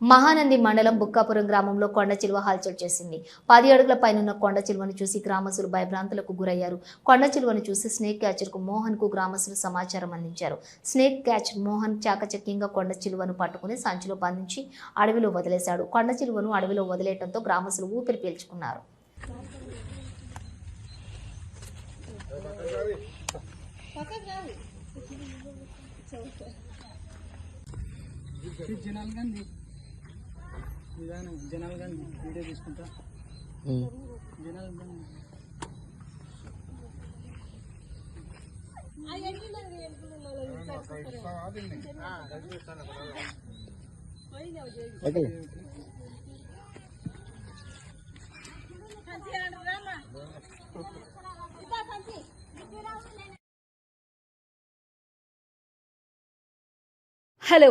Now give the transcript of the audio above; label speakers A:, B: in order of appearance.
A: మహానంది మండలం బుక్కాపురం గ్రామంలో కొండ చిలువ హల్చల్ చేసింది. పది అడుగుల పైనున్న కొండ చిలువను చూసి గ్రామస్తులు భయభ్రాంతులకు గురయ్యారు. కొండ చిలువను చూసి స్నేక్ క్యాచర్కు మోహన్కు గ్రామస్తులు సమాచారం అందించారు. స్నేక్ క్యాచర్ మోహన్ చాకచక్యంగా కొండ చిలువను పట్టుకుని సంచిలో బంధించి అడవిలో వదిలేశాడు. కొండ చిలువను అడవిలో వదిలేయడంతో గ్రామస్తులు ఊపిరి పీల్చుకున్నారు.
B: జనాలు కానీ విధానం జనాలు కానీ వీడియో తీసుకుంటా. జనాలు
C: హలో